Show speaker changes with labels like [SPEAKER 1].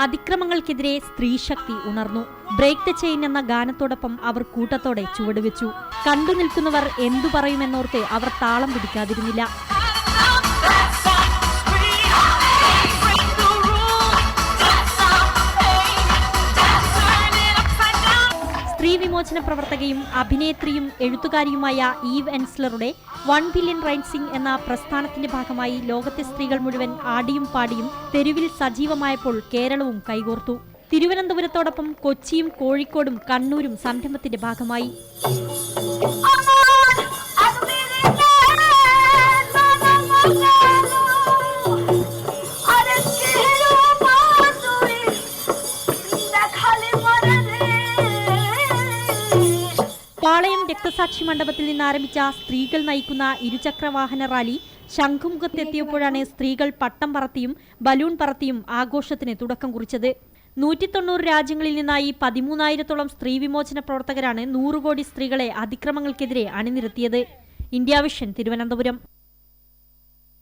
[SPEAKER 1] അതിക്രമങ്ങൾക്കെതിരെ സ്ത്രീശക്തി ഉണർന്നു. Break the chain എന്ന ഗാനത്തോടൊപ്പം അവർ കൂട്ടത്തോടെ ചുവടുവെച്ചു. കണ്ടു നിൽക്കുന്നവർ എന്തു പറയുമെന്നോർത്ത് അവർ താളം പിടിക്കാതിരുന്നില്ല. വിമോചന പ്രവർത്തകയും അഭിനേത്രിയും എഴുത്തുകാരിയുമായ ഈവ് എൻസ്ലറുടെ വൺ ബില്യൺ റൈറ്റ്സിംഗ് എന്ന പ്രസ്ഥാനത്തിന്റെ ഭാഗമായി ലോകത്തെ സ്ത്രീകൾ മുഴുവൻ ആടിയും പാടിയും തെരുവിൽ സജീവമായപ്പോൾ കേരളവും കൈകോർത്തു. തിരുവനന്തപുരത്തോടൊപ്പം കൊച്ചിയും കോഴിക്കോടും കണ്ണൂരും സംരംഭത്തിന്റെ ഭാഗമായി. പാളയം രക്തസാക്ഷി മണ്ഡപത്തിൽ നിന്ന് ആരംഭിച്ച സ്ത്രീകൾ നയിക്കുന്ന ഇരുചക്രവാഹന റാലി ശംഖുമുഖത്തെത്തിയപ്പോഴാണ് സ്ത്രീകൾ പട്ടം പറത്തിയും ബലൂൺ പറത്തിയും ആഘോഷത്തിന് തുടക്കം കുറിച്ചത്. നൂറ്റി തൊണ്ണൂറ് രാജ്യങ്ങളിൽ നിന്നായി പതിമൂന്നായിരത്തോളം സ്ത്രീ വിമോചന പ്രവർത്തകരാണ് നൂറ് കോടി സ്ത്രീകളെ അതിക്രമങ്ങൾക്കെതിരെ അണിനിരത്തിയത്. India Vision Thiruvananthapuram.